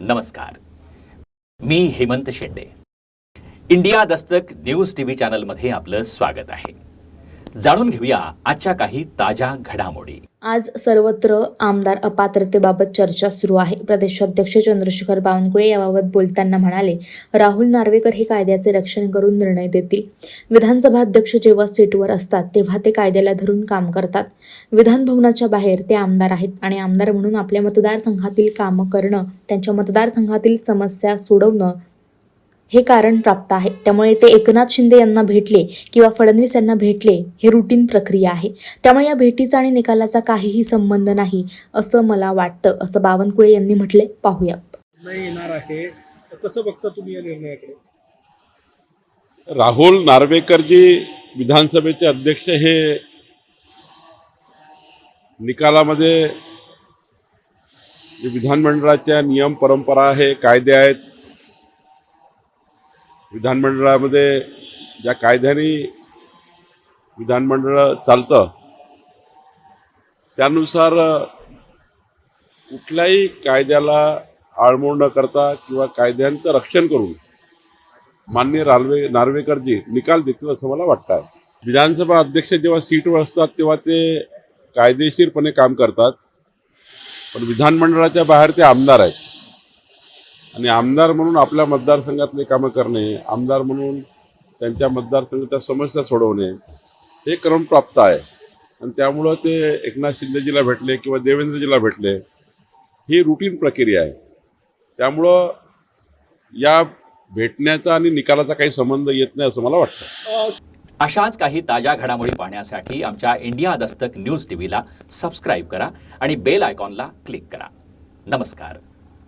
नमस्कार. मी Hemant Shende. India Dastak News TV चॅनलमध्ये आपलं स्वागत आहे. जाणून घेऊया आजच्या काही ताज्या घडामोडी. आज सर्वत्र आमदार अपात्रतेबाबत चर्चा सुरू आहे. प्रदेशाध्यक्ष चंद्रशेखर बावनकुळे याबाबत बोलताना म्हणाले राहुल नार्वेकर हे कायद्याचे रक्षण करून निर्णय देतील. विधानसभा अध्यक्ष जेव्हा सीटवर असतात तेव्हा ते कायद्याला धरून काम करतात. विधान भवनाच्या बाहेर ते आमदार आहेत आणि आमदार म्हणून आपल्या मतदारसंघातील कामं करणं त्यांच्या मतदारसंघातील समस्या सोडवणं हे कारण प्राप्त आहे. त्यामुळे ते एकनाथ शिंदे यांना भेटले किंवा फडणवीस यांना भेटले हे रुटीन प्रक्रिया आहे. त्यामुळे या भेटीचा आणि निकालाचा काहीही संबंध नाही असं मला वाटतं असं बावनकुळे यांनी म्हटले पाहूयात. नाही येणार आहे. तर कसं बघता तुम्ही या निर्णयाकडे? राहुल नार्वेकरजी विधानसभेचे अध्यक्ष हे निकालामध्ये जे विधानमंडळाच्या नियम परंपरा आहे कायदे आहेत विधानमंडळामध्ये ज्या कायद्याने विधानमंडळ चालतं त्यानुसार कुठल्याही कायद्याला आळमोड न करता किंवा कायद्यांचं रक्षण करून मान्य राल्वे नार्वेकरजी निकाल देतील असं मला वाटतं. विधानसभा अध्यक्ष जेव्हा सीटवर असतात तेव्हा ते कायदेशीरपणे काम करतात. पण विधानमंडळाच्या बाहेर ते आमदार आहेत. आणि आमदार म्हणून आपल्या मतदारसंघातले कामं करणे आमदार म्हणून त्यांच्या मतदारसंघाच्या समस्या सोडवणे हे क्रमप्राप्त आहे. आणि त्यामुळं ते एकनाथ शिंदेजीला भेटले किंवा देवेंद्रजीला भेटले ही रुटीन प्रक्रिया आहे. त्यामुळं या भेटण्याचा आणि निकालाचा काही संबंध येत नाही असं मला वाटतं. अशाच काही ताज्या घडामोडी पाहण्यासाठी आमच्या इंडिया दस्तक न्यूज टीव्हीला सबस्क्राईब करा आणि बेल आयकॉनला क्लिक करा. नमस्कार.